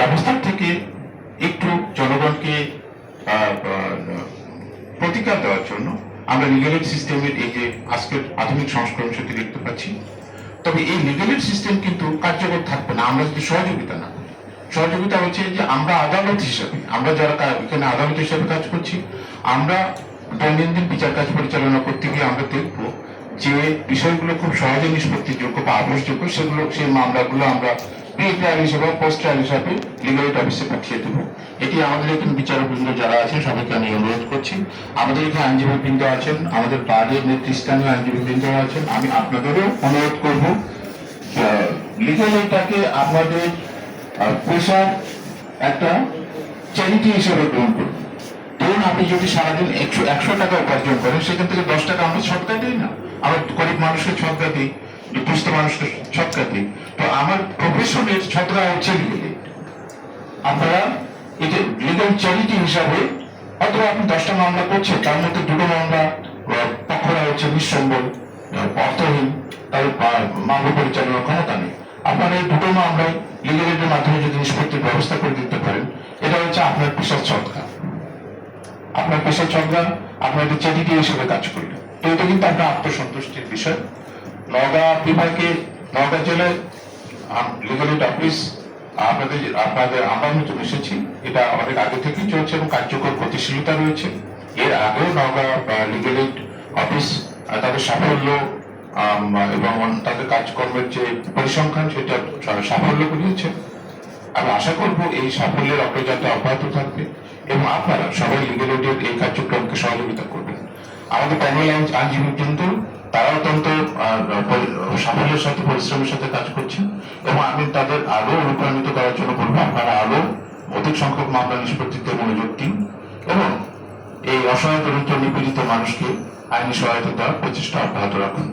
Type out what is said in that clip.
ব্যবস্থা থেকে একটু জনগণকে প্রতিকার দেওয়ার জন্য আমরা লিগাল এইড সিস্টেমের এই যে আজকের আধুনিক সংস্করণ সেটি দেখতে পাচ্ছি। তবে এই লিগাল এইড সিস্টেম কিন্তু কার্যকর থাকবে না, আমরা যদি সহযোগিতা না সহযোগিতা হচ্ছে যে আমরা আদালত হিসাবে, আমরা যারা এখানে আদালত হিসাবে কাজ করছি, আমরা দৈনন্দিন বিচার কাজ পরিচালনা করতে গিয়ে আমরা দেখব যে বিষয়গুলো খুব সহজে নিষ্পত্তিযোগ্য বা আবশ্যযোগ্য সেগুলো, সেই মামলাগুলো আমরা ট্রায়াল হিসেবে পোস্ট হিসাবে লিগাল অফিসে পাঠিয়ে দেবো। এটি আমাদের এখানে বিচারকবৃন্দ যারা আছেন, সবাইকে আমি অনুরোধ করছি। আমাদের এখানে আইনজীবী বৃন্দ আছেন, আমাদের বাড়ির নেতৃস্থানীয় আইনজীবী বৃন্দ আছেন। আমি আপনাদেরও অনুরোধ করব লিগাল এইডটাকে আপনাদের পেশার একটা চ্যারিটি হিসেবে গ্রহণ করুন। ধরুন আপনি যদি সারাদিন একশো একশো টাকা উপার্জন করেন, সেখান থেকে দশ টাকা আমরা সৎকার দিই না। আমরা গরিব মানুষকে সৎকার দিই। দুস্থ মানুষকে দিই। তো আমার প্রফেশনের ছত্রা হচ্ছে আপনারা যে লিগাল চ্যারিটি হিসাবে অথবা আপনি দশটা মামলা করছেন তার মধ্যে দুটো মামলা পক্ষরা হচ্ছে নিঃসম্বল অর্থহীন আহ, মামলা পরিচালনার ক্ষমতা নেই। আপনারা এই দুটো মামলায় লিগাল মাধ্যমে যদি নিষ্পত্তির ব্যবস্থা করে দিতে পারেন এটা হচ্ছে আপনার পেশার সৎকার আপনার পেশার চন্দ্রা আপনার চ্যারিটি হিসেবে কাজ করলেন। তো এটা কিন্তু আপনার আত্মসন্তুষ্টির বিষয়। নওগাঁ বিভাগে নওগাঁ জেলায় লিগাল অফিস আপনাদের আপনাদের আমরা নতুন এসেছি। এটা অনেক আগে থেকেই চলছে এবং কার্যকর গতিশীলতা রয়েছে। এর আগেও নওগাঁ লিগাল অফিস তাদের সাফল্য এবং তাদের কাজকর্মের যে পরিসংখ্যান, সেটা সাফল্য করিয়েছে। আমি আশা করব এই সাফল্যের অগ্রযাত্রা অব্যাহত থাকবে এবং আপনারা সবাই লিগেল এই কার্যক্রমকে সহযোগিতা করবেন। আমাদের প্যানেল আইনজীবী কিন্তু তারা অত্যন্ত সাফল্যের সাথে, পরিশ্রমের সাথে কাজ করছেন এবং আমি তাদের আরও অনুপ্রাণিত করার জন্য বলব, আপনারা আরও অধিক সংখ্যক মামলা নিষ্পত্তিতে মনোযোগ দিন এবং এই অসহায় দরিদ্র নিপীড়িত মানুষকে আইনি সহায়তা দেওয়ার প্রচেষ্টা অব্যাহত রাখুন।